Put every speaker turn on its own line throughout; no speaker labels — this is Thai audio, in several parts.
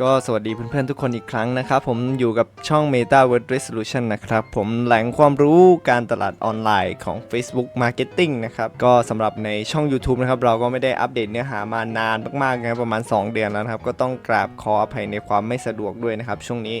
ก็สวัสดีเพื่อนๆทุกคนอีกครั้งนะครับ ผมอยู่กับช่อง Meta Word Resolution นะครับ ผมแหล่งความรู้การตลาดออนไลน์ของ Facebook Marketing นะครับ ก็สำหรับในช่อง YouTube นะครับ เราก็ไม่ได้อัปเดตเนื้อหามานานมากๆนะประมาณ 2 เดือนแล้วนะครับ ก็ต้องกราบขออภัยในความไม่สะดวกด้วยนะครับ ช่วงนี้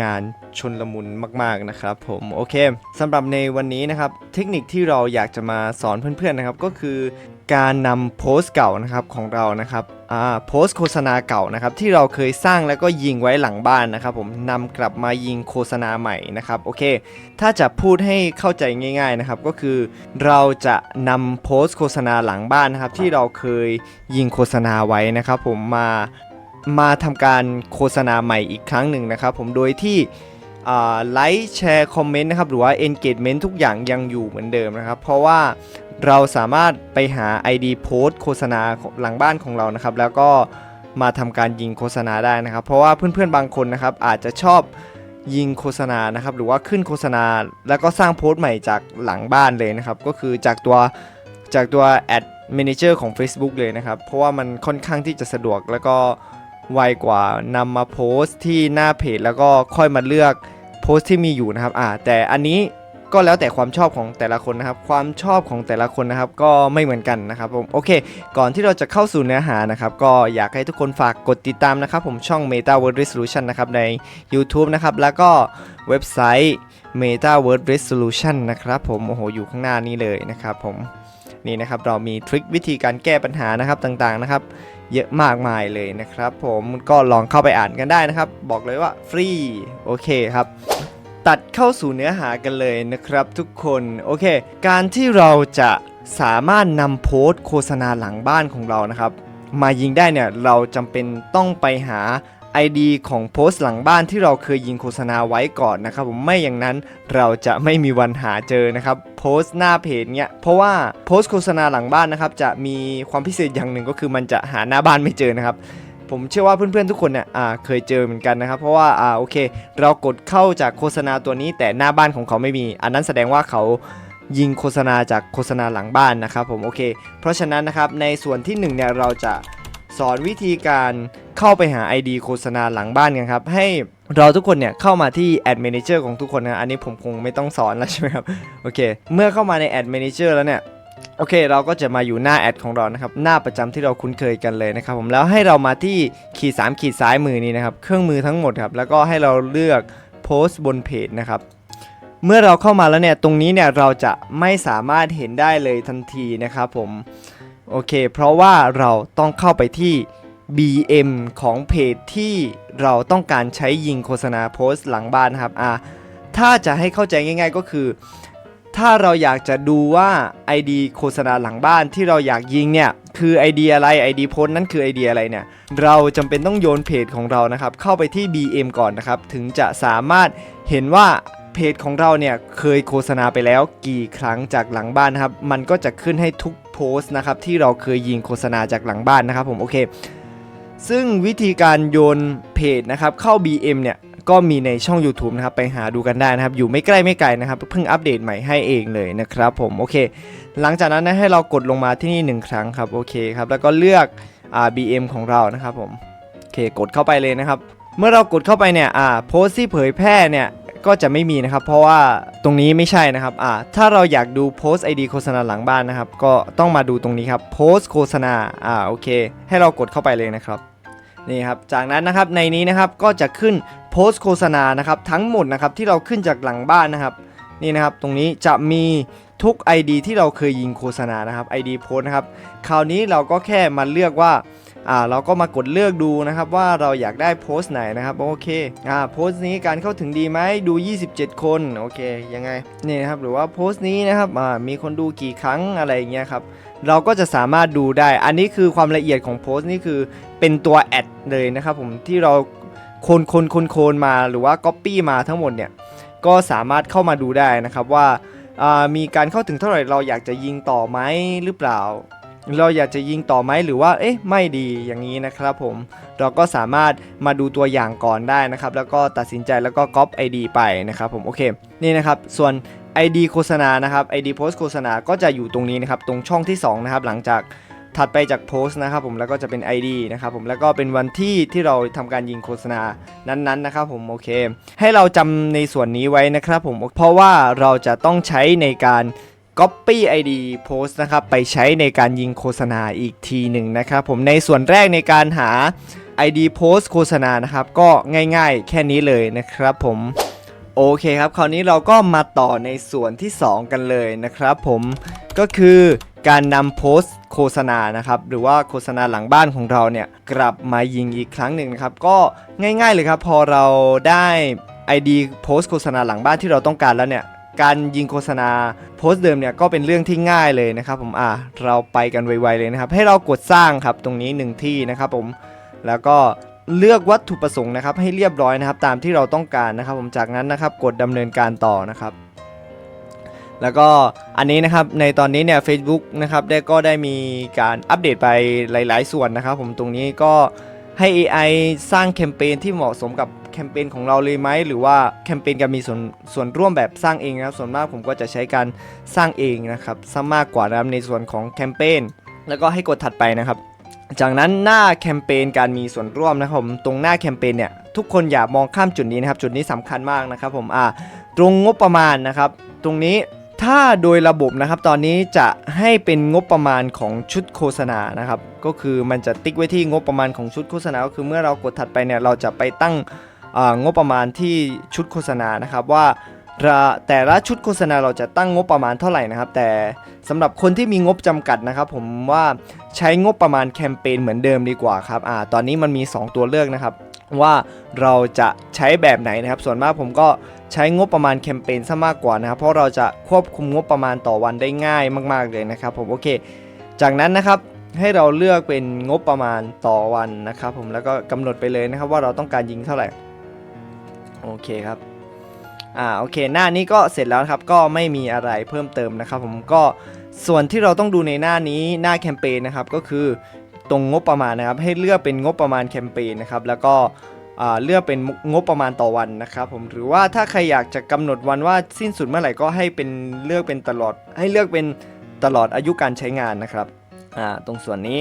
งานชนละมุนมาก ๆนะครับผมโอเคสำหรับในวันนี้นะครับเทคนิคที่เราอยากจะมาสอนเพื่อนๆนะครับก็คือการนำโพสต์เก่านะครับของเรานะครับอ่าโพสต์โฆษณาเก่านะครับที่เราเคยสร้างแล้วก็ยิงไว้หลังบ้านนะครับผมนำกลับมายิงโฆษณาใหม่นะครับโอเค ถ้าจะพูดให้เข้าใจง่ายๆนะครับก็คือเราจะนำโพสต์โฆษณาหลังบ้านนะครับที่เราเคยยิงโฆษณาไว้นะครับผมมา มาทำการโฆษณาใหม่อีกครั้งหนึ่งนะครับผมโดยที่ไลค์แชร์คอมเมนต์นะครับหรือว่า engagement ทุกอย่างยังอยู่เหมือนเดิมนะครับ เพราะว่าเราสามารถไปหา ID โพสต์โฆษณาหลังบ้านของเรานะครับ แล้วก็มาทำการยิงโฆษณาได้นะครับ เพราะว่าเพื่อนๆบางคนนะครับอาจจะชอบยิงโฆษณานะครับหรือว่าขึ้นโฆษณา แล้วก็สร้างโพสต์ใหม่จากหลังบ้านเลยนะครับ ก็คือจากตัวจากตัว Ad Manager ของ Facebook เลยนะครับ เพราะว่ามันค่อนข้างที่จะสะดวกแล้วก็ ไวกว่านำมาโพสต์ที่หน้าเพจแล้วก็ค่อยมาเลือกโพสต์ที่มีอยู่นะครับอ่าแต่อันนี้ก็แล้วแต่ความชอบของแต่ละคนนะครับ ความชอบของแต่ละคนนะครับ ก็ไม่เหมือนกันนะครับผมโอเค ก่อนที่เราจะเข้าสู่เนื้อหานะครับ ก็อยากให้ทุกคนฝากกดติดตามนะครับ ผมช่อง Meta Word Resolution นะครับใน YouTube นะครับ แล้วก็เว็บไซต์ Meta Word Resolution นะครับผมโอ้โหอยู่ข้างหน้านี้เลยนะครับผม นี่นะครับเรามีทริควิธีการแก้ปัญหานะครับต่างๆนะครับ เยอะมากมายเลยนะครับ ผมก็ลองเข้าไปอ่านกันได้นะครับ บอกเลยว่าฟรีโอเคครับตัดเข้าสู่เนื้อหากันเลยนะครับทุกคนโอเค การที่เราจะสามารถนำโพสต์โฆษณาหลังบ้านของเรานะครับ มายิงได้เนี่ยเราจำเป็นต้องไปหา ID ของโพสต์หลังบ้านที่เราเคยยิงโฆษณาไว้ก่อนนะครับผมไม่อย่างนั้นเราจะไม่มีวันหาเจอนะครับโพสต์หน้าเพจเนี่ยเพราะว่าโพสต์โฆษณาหลังบ้านนะครับจะมีความพิเศษอย่างหนึ่งก็คือมันจะหาหน้าบ้านไม่เจอนะครับผมเชื่อว่าเพื่อนๆทุกคนเนี่ยเคยเจอเหมือนกันนะครับ เพราะว่าอ่าโอเค เรากดเข้าจากโฆษณาตัวนี้ แต่หน้าบ้านของเขาไม่มี อันนั้นแสดงว่าเขายิงโฆษณาจากโฆษณาหลังบ้านนะครับผมโอเค เพราะฉะนั้นนะครับในส่วนที่หนึ่งเนี่ยเราจะ สอนวิธีการเข้าไปหา ID โฆษณาหลังบ้านกันครับ ให้เราทุกคนเนี่ยเข้ามาที่ Ad Manager ของทุกคนนะ อันนี้ผมคงไม่ต้องสอนแล้วใช่ไหมครับ โอเค เมื่อเข้ามาใน Ad Manager แล้วเนี่ย โอเค เราก็จะมาอยู่หน้าแอดของเรานะครับ หน้าประจำที่เราคุ้นเคยกันเลยนะครับ ผม แล้วให้เรามาที่ขีด3ขีดซ้ายมือนี้นะครับ เครื่องมือทั้งหมดครับ แล้วก็ให้เราเลือกโพสต์บนเพจนะครับเมื่อเราเข้ามาแล้วเนี่ย ตรงนี้เนี่ยเราจะไม่สามารถเห็นได้เลยทันทีนะครับผม โอเค เพราะว่าเราต้องเข้าไปที่ BM ของเพจที่เราต้องการใช้ยิงโฆษณาโพสต์หลังบ้านครับอ่าถ้าจะให้เข้าใจง่าย ๆก็คือ ถ้าเราอยากจะดูว่า ID โฆษณาหลังบ้านที่เราอยากยิงเนี่ยคือ ID อะไร ID โพสต์นั่นคือ ID อะไรเนี่ย เราจำเป็นต้องโยนเพจของเรานะครับ เข้าไปที่ BM ก่อนนะครับ ถึงจะสามารถเห็นว่าเพจของเราเนี่ยเคยโฆษณาไปแล้วกี่ครั้งจากหลังบ้านนครับ มันก็จะขึ้นให้ทุก โพสต์นะครับที่เราเคยยิงโฆษณาจากหลังบ้านนะครับผมโอเค ซึ่งวิธีการโยนเพจนะครับเข้า BM เนี่ยก็มีในช่อง YouTube นะครับไปหาดูกันได้นะครับ อยู่ไม่ใกล้ไม่ไกลนะครับ เพิ่งอัปเดตใหม่ให้เองเลยนะครับผมโอเค หลังจากนั้นนะให้เรากดลงมาที่นี่ 1 ครั้งครับโอเคครับแล้วก็เลือก BM ของเรานะครับผมโอเคกดเข้าไปเลยนะครับ เมื่อเรากดเข้าไปเนี่ยอ่าโพสต์ที่เผยแพร่เนี่ย ก็จะไม่มีนะครับ เพราะว่าตรงนี้ไม่ใช่นะครับอ่าถ้าเราอยากดูโพสต์ ID โฆษณาหลังบ้านนะครับ ก็ต้องมาดูตรงนี้ครับโพสต์โฆษณาอ่าโอเค ให้เรากดเข้าไปเลยนะครับนี่ครับจากนั้นนะครับในนี้นะครับก็จะขึ้นโพสต์โฆษณานะครับทั้งหมดนะครับที่เราขึ้นจากหลังบ้านนะครับนี่นะครับตรงนี้จะมีทุก ID ที่เราเคยยิงโฆษณานะครับ ID โพสนะครับ คราวนี้เราก็แค่มาเลือกว่า อ่าเราก็มากดเลือกดูนะครับว่าเราอยากได้โพสต์ไหนนะครับโอเคอ่าโพสต์นี้การเข้าถึงดีไหมดู 27 คนโอเคยังไงนี่นะครับหรือว่าโพสต์นี้นะครับอ่ามีคนดูกี่ครั้งอะไรอย่างเงี้ยครับเราก็จะสามารถดูได้ อันนี้คือความละเอียดของโพสต์นี่คือเป็นตัวแอดเลยนะครับผมที่เราโคนคนคนโคนมาหรือว่า Copy มาทั้งหมดเนี่ยก็สามารถเข้ามาดูได้นะครับว่าอ่ามีการเข้าถึงเท่าไหร่เราอยากจะยิงต่อไหมหรือเปล่า เราอยากจะยิงต่อไหมหรือว่าเอ๊ะไม่ดีอย่างนี้นะครับผมเราก็สามารถมาดูตัวอย่างก่อนได้นะครับ แล้วก็ตัดสินใจแล้วก็ก๊อป ID ไปนะครับผมโอเคนี่นะครับส่วน ID โฆษณานะครับ ID Post โฆษณาก็จะอยู่ตรงนี้นะครับตรงช่องที่สองนะครับหลังจากถัดไปจากโพสต์นะครับผมแล้วก็จะเป็น ID นะครับผมแล้วก็เป็นวันที่ที่เราทำการยิงโฆษณานั้นๆนะครับผมโอเค ให้เราจำในส่วนนี้ไว้นะครับผมเพราะว่าเราจะต้องใช้ในการ Copy ID Post นะครับไปใช้ในการยิงโฆษณาอีกทีหนึ่งนะครับผมในส่วนแรกในการหา ID Post โฆษณานะครับก็ง่ายๆ แค่นี้เลยนะครับผมโอเคครับ คราวนี้เราก็มาต่อในส่วนที่ 2 กันเลยนะครับผมก็คือการนำโพสต์โฆษณานะครับหรือว่าโฆษณาหลังบ้านของเราเนี่ยกลับมายิงอีกครั้งหนึ่งนะครับก็ง่ายๆเลยครับพอเราได้ ID โพสต์โฆษณาหลังบ้านที่เราต้องการแล้วเนี่ย การยิงโฆษณาโพสต์เดิมเนี่ยก็เป็นเรื่องที่ง่ายเลยนะครับผมอะเราไปกันไวๆเลยนะครับ ให้เรากดสร้างครับตรงนี้หนึ่งที่นะครับผมแล้วก็เลือกวัตถุประสงค์นะครับให้เรียบร้อยนะครับ ตามที่เราต้องการนะครับ ผมจากนั้นนะครับกดดำเนินการต่อนะครับ แล้วก็อันนี้นะครับในตอนนี้เนี่ย Facebook นะครับได้ก็ได้มีการอัปเดตไปหลาย ๆ ส่วนนะครับ ผมตรงนี้ก็ให้ AI สร้างแคมเปญที่เหมาะสมกับ แคมเปญของเราเลยไหมหรือว่าแคมเปญการมีส่วนส่วนร่วมแบบสร้างเองนะครับส่วนมากผมก็จะใช้การสร้างเองนะครับซะมากกว่านะครับในส่วนของแคมเปญแล้วก็ให้กดถัดไปนะครับ จากนั้นหน้าแคมเปญการมีส่วนร่วมนะครับผมตรงหน้าแคมเปญเนี่ยทุกคนอย่ามองข้ามจุดนี้นะครับจุดนี้สำคัญมากนะครับผมอ่าตรงงบประมาณนะครับ ตรงนี้ถ้าโดยระบบนะครับตอนนี้จะให้เป็นงบประมาณของชุดโฆษณานะครับ ก็คือมันจะติ๊กไว้ที่งบประมาณของชุดโฆษณาก็คือเมื่อเรากดถัดไปเนี่ยเราจะไปตั้ง งบประมาณที่ชุดโฆษณานะครับว่าแต่ละชุดโฆษณาเราจะตั้งงบประมาณเท่าไหร่นะครับ แต่สำหรับคนที่มีงบจำกัดนะครับ ผมว่าใช้งบประมาณแคมเปญเหมือนเดิมดีกว่าครับอ่าตอนนี้มันมี 2 ตัวเลือกนะครับ ว่าเราจะใช้แบบไหนนะครับ ส่วนมากผมก็ใช้งบประมาณแคมเปญซะมากกว่านะครับ เพราะเราจะควบคุมงบประมาณต่อวันได้ง่ายมาก ๆเลยนะครับ ผมโอเค จากนั้นนะครับให้เราเลือกเป็นงบประมาณต่อวันนะครับ ผมแล้วก็กำหนดไปเลยนะครับ ว่าเราต้องการยิงเท่าไหร่ โอเคครับอ่าโอเคหน้านี้ก็เสร็จแล้วครับก็ไม่มีอะไรเพิ่มเติมนะครับ ผมก็ส่วนที่เราต้องดูในหน้านี้หน้าแคมเปญนะครับก็คือตรงงบประมาณนะครับ ให้เลือกเป็นงบประมาณแคมเปญนะครับแล้วก็อ่าเลือกเป็นงบประมาณต่อวันนะครับผมหรือว่าถ้าใครอยากจะกำหนดวันว่าสิ้นสุดเมื่อไหร่ก็ให้เป็นเลือกเป็นตลอด ให้เลือกเป็นตลอดอายุการใช้งานนะครับอ่าตรงส่วนนี้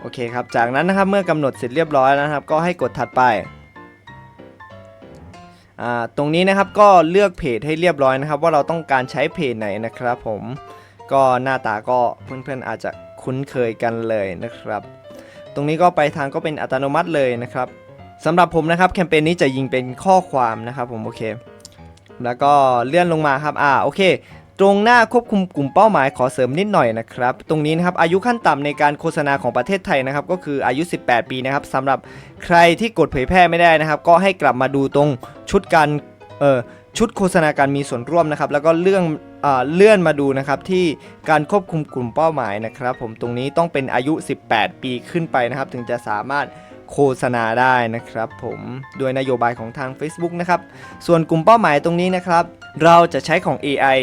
โอเคครับจากนั้นนะครับเมื่อกำหนดเสร็จเรียบร้อยแล้วนะครับ ก็ให้กดถัดไป ตรงนี้นะครับก็เลือกเพจให้เรียบร้อยนะครับ ว่าเราต้องการใช้เพจไหนนะครับ ผมก็หน้าตาก็เพื่อนๆอาจจะคุ้นเคยกันเลยนะครับ ตรงนี้ก็ไปทางก็เป็นอัตโนมัติเลยนะครับสำหรับผมนะครับแคมเปญนี้จะยิงเป็นข้อความนะครับผมโอเค แล้วก็เลื่อนลงมาครับอ่าโอเค ตรงหน้าควบคุมกลุ่มเป้าหมายขอเสริมนิดหน่อยนะครับ ตรงนี้นะครับอายุขั้นต่ำในการโฆษณาของประเทศไทยนะครับก็คืออายุ 18 ปีนะครับสำหรับใครที่กดเผยแพร่ไม่ได้นะครับ ก็ให้กลับมาดูตรงชุดการเอ่อชุดโฆษณาการมีส่วนร่วมนะครับ แล้วก็เลื่อนอ่าเลื่อนมาดูนะครับที่การควบคุมกลุ่มเป้าหมายนะครับ ผมตรงนี้ต้องเป็นอายุ 18 ปีขึ้นไปนะครับ ถึงจะสามารถโฆษณาได้นะครับ ผมโดยนโยบายของทาง Facebook นะครับ ส่วนกลุ่มเป้าหมายตรงนี้นะครับ เราจะใช้ของ AI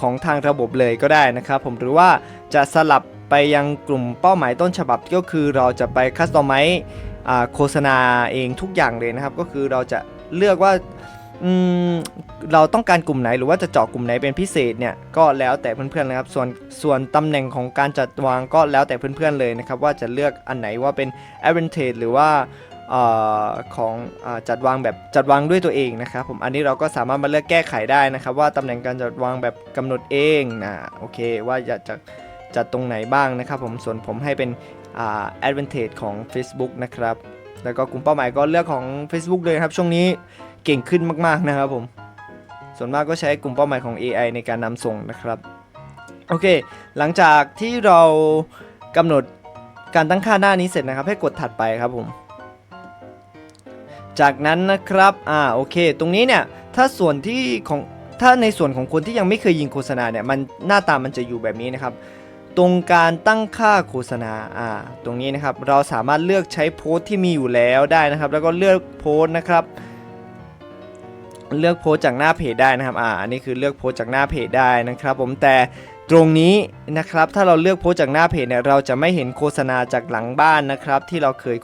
ของทางระบบเลยก็ได้นะครับผมหรือว่าจะสลับไปยังกลุ่มเป้าหมายต้นฉบับก็คือเราจะไปคัสตอมไมซ์โฆษณาเองทุกอย่างเลยนะครับ ก็คือเราจะเลือกว่าเราต้องการกลุ่มไหนหรือว่าจะเจาะกลุ่มไหนเป็นพิเศษเนี่ยก็แล้วแต่เพื่อนๆนะครับส่วนส่วนตำแหน่งของการจัดวางก็แล้วแต่เพื่อนๆเลยนะครับว่าจะเลือกอันไหนว่าเป็น advantage หรือว่า อของอจัดวางแบบจัดวางด้วยตัวเองนะครับผมอันนี้เราก็สามารถมาเลือกแก้ไขได้นะครับ ว่าตำแหน่งการจัดวางแบบกำหนดเองนะโอเคว่าอยากจะจัดตรงไหนบ้างนะครับผมส่วนผมให้เป็นอ่า advantage ของ Facebook นะครับ แล้วก็กลุ่มเป้าหมายก็เลือกของ Facebook เลยครับ ช่วงนี้เก่งขึ้นมากๆนะครับผม ส่วนมากก็ใช้กลุ่มเป้าหมายของ AI ในการนำส่งนะครับ โอเค หลังจากที่เรากำหนดการตั้งค่าหน้านี้เสร็จนะครับ ให้กดถัดไปครับผม จากนั้นนะครับ อ่า โอเค ตรงนี้เนี่ย ถ้าส่วนที่ของ ถ้าในส่วนของคนที่ยังไม่เคยยิงโฆษณาเนี่ย มันหน้าตามันจะอยู่แบบนี้นะครับ ตรงการตั้งค่าโฆษณา อ่า ตรงนี้นะครับ เราสามารถเลือกใช้โพสต์ที่มีอยู่แล้วได้นะครับ แล้วก็เลือกโพสต์นะครับ เลือกโพสต์จากหน้าเพจได้นะครับ อ่า อันนี้คือเลือกโพสต์จากหน้าเพจได้นะครับ ผม แต่ รงนี้นะครับถ้าเราเลือกโพสจากหน้าเพจเนี่ยเราจะไม่เห็นโฆษณาจากหลังบ้านนะครับ ที่เราเคย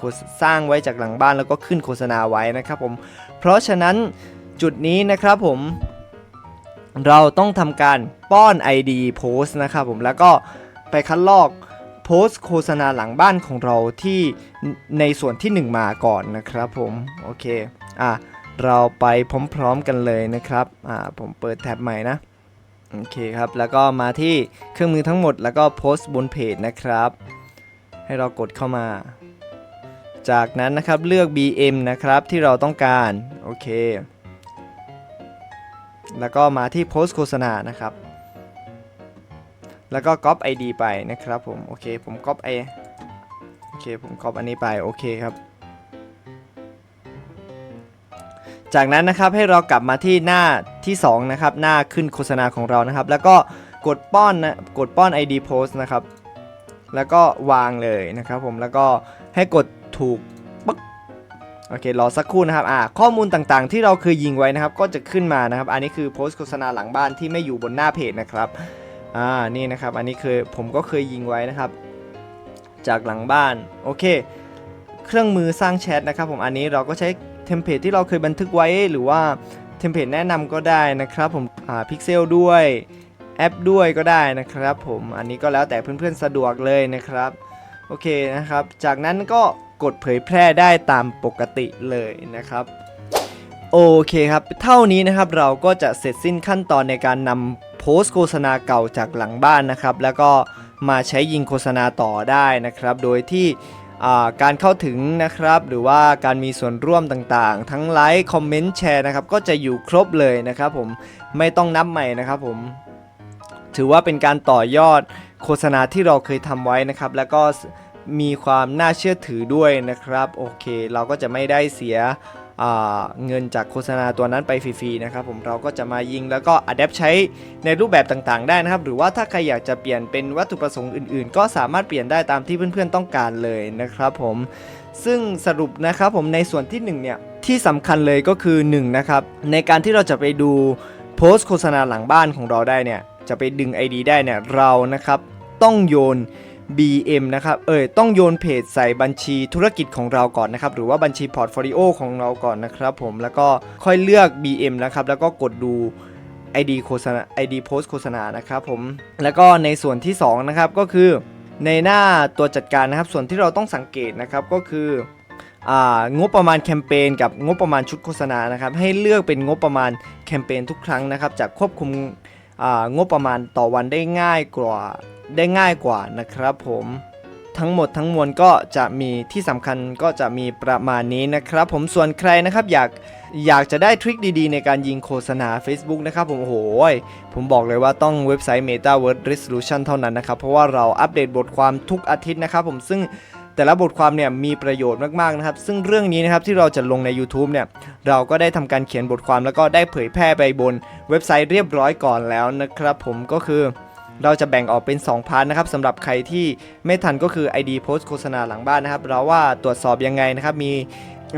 สร้างไว้จากหลังบ้านแล้วก็ขึ้นโฆษณาไว้นะครับผมเพราะฉะนั้นจุดนี้นะครับผม เราต้องทำการป้อน ID โพสนะครับผมแล้วก็ไปคัดลอกโพสโฆษณาหลังบ้านของเราที่ในส่วนที่ 1 มาก่อนนะครับผมโอเคอะเราไปพร้อมๆกันเลยนะครับอ่าผมเปิดแท็บใหม่นะ โอเคครับ แล้วก็มาที่เครื่องมือทั้งหมด แล้วก็โพสต์บนเพจนะครับ ให้เรากดเข้ามา จากนั้นนะครับเลือก BM นะครับที่เราต้องการ โอเค แล้วก็มาที่โพสต์โฆษณานะครับ แล้วก็ก๊อป ID ไปนะครับผม โอเค ผมก๊อปไอโอเค ผมก๊อปอันนี้ไป โอเคครับ จากนั้นนะครับให้เรากลับมาที่หน้าที่2นะครับหน้าขึ้นโฆษณาของเรานะครับ แล้วก็กดป้อนนะกดป้อน ID post นะครับ แล้วก็วางเลยนะครับผมแล้วก็ให้กดถูกปึ๊กโอเครอสักครู่นะครับอ่าข้อมูลต่างๆ ที่เราเคยยิงไว้นะครับ ก็จะขึ้นมานะครับ อันนี้คือโพสต์โฆษณาหลังบ้านที่ไม่อยู่บนหน้าเพจนะครับอ่านี่นะครับอันนี้คือผมก็เคยยิงไว้นะครับ จากหลังบ้านโอเค เครื่องมือสร้างแชทนะครับ ผมอันนี้เราก็ใช้ ทมเพลตที่เราเคยบันทึกไว้หรือว่าเทมเพลตแนะนำก็ได้นะครับผมอ่าพิกเซลด้วยแอปด้วยก็ได้นะครับผมอันนี้ก็แล้วแต่เพื่อนๆสะดวกเลยนะครับโอเคนะครับ จากนั้นก็กดเผยแพร่ได้ตามปกติเลยนะครับโอเคครับ เท่านี้นะครับเราก็จะเสร็จสิ้นขั้นตอนในการนำโพสโฆษณาเก่าจากหลังบ้านนะครับ แล้วก็มาใช้ยิงโฆษณาต่อได้นะครับ โดยที่ การเข้าถึงนะครับหรือว่าการมีส่วนร่วมต่างๆ ทั้งไลค์คอมเมนต์แชร์นะครับก็จะอยู่ครบเลยนะครับผมไม่ต้องนับใหม่นะครับผมถือว่าเป็นการต่อยอดโฆษณาที่เราเคยทำไว้นะครับ แล้วก็มีความน่าเชื่อถือด้วยนะครับ โอเค เราก็จะไม่ได้เสีย เงินจากโฆษณาตัวนั้นไปฟรีๆนะครับผมเราก็จะมายิงแล้วก็อัดแอปใช้ในรูปแบบต่างๆ ได้นะครับ หรือว่าถ้าใครอยากจะเปลี่ยนเป็นวัตถุประสงค์อื่นๆ ก็สามารถเปลี่ยนได้ตามที่เพื่อนๆต้องการเลยนะครับผมซึ่งสรุปนะครับผมในส่วนที่หนึ่งเนี่ยที่สำคัญเลยก็คือหนึ่งนะครับในการที่เราจะไปดูโพสต์โฆษณาหลังบ้านของเราได้เนี่ยจะไปดึง ID ได้เนี่ยเรานะครับต้องโยน BM นะครับ เอ่ยต้องโยนเพจใส่บัญชีธุรกิจของเราก่อนนะครับ หรือว่าบัญชีพอร์ตโฟลิโอของเราก่อนนะครับผม แล้วก็ค่อยเลือก BM นะครับ แล้วก็กดดู ID โฆษณา ID โพสโฆษณานะครับผม แล้วก็ในส่วนที่ 2 นะครับ ก็คือในหน้าตัวจัดการนะครับ ส่วนที่เราต้องสังเกตนะครับ ก็คืองบประมาณแคมเปญกับงบประมาณชุดโฆษณานะครับ ให้เลือกเป็นงบประมาณแคมเปญทุกครั้งนะครับ จะควบคุมงบประมาณต่อวันได้ง่ายกว่า ได้ง่ายกว่านะครับผมทั้งหมดทั้งมวลก็จะมีที่สำคัญก็จะมีประมาณนี้นะครับ ผมส่วนใครนะครับอยากอยากจะได้ทริคดีๆ ในการยิงโฆษณา Facebook นะครับผมโอ้โหยผมบอกเลยว่าต้องเว็บไซต์ Meta Word Resolution เท่านั้นนะครับ เพราะว่าเราอัปเดตบทความทุกอาทิตย์นะครับผมซึ่งแต่ละบทความเนี่ยมีประโยชน์มากๆนะครับ ซึ่งเรื่องนี้นะครับที่เราจะลงใน YouTube เนี่ยเราก็ได้ทำการเขียนบทความแล้วก็ได้เผยแพร่ไปบนเว็บไซต์เรียบร้อยก่อนแล้วนะครับ ผมก็คือ เราจะแบ่งออกเป็น 2 พาร์ทนะครับสำหรับใครที่ไม่ทันก็คือ ID โพสต์โฆษณาหลังบ้านนะครับ เราว่าตรวจสอบยังไงนะครับมี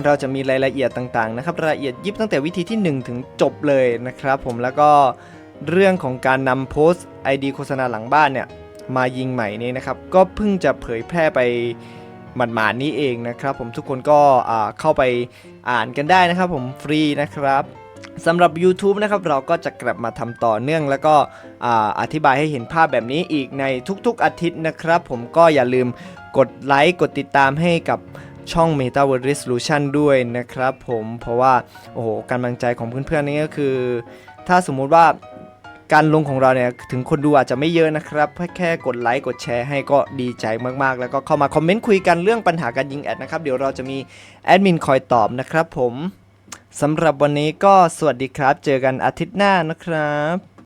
เราจะมีรายละเอียดต่างๆนะครับรายละเอียดยิบตั้งแต่วิธีที่ 1 ถึงจบเลยนะครับ ผมแล้วก็เรื่องของการนำโพสต์ ID โฆษณาหลังบ้านเนี่ยมายิงใหม่นี้นะครับ ก็เพิ่งจะเผยแพร่ไปหมาดๆนี้เองนะครับ ผมทุกคนก็เข้าไปอ่านกันได้นะครับ ผมฟรีนะครับ สำหรับ YouTube นะครับเราก็จะกลับมาทำต่อเนื่อง แล้วก็ออธิบายให้เห็นภาพแบบนี้อีกในทุกๆอาทิตย์นะครับ ผมก็อย่าลืมกดไลค์กดติดตามให้กับช่อง Meta World Resolution ด้วยนะครับผมเพราะว่าโอ้โหกำลังใจของเพื่อนๆนี่ก็คือ ถ้าสมมุติว่าการลงของเราเนี่ยถึงคนดูอาจจะไม่เยอะนะครับแค่กดไลค์กดแชร์ให้ก็ดีใจมากๆ แล้วก็เข้ามาคอมเมนต์คุยกันเรื่องปัญหาการยิงแอดนะครับ เดี๋ยวเราจะมีแอดมินคอยตอบนะครับผม สำหรับวันนี้ก็สวัสดีครับ เจอกันอาทิตย์หน้านะครับ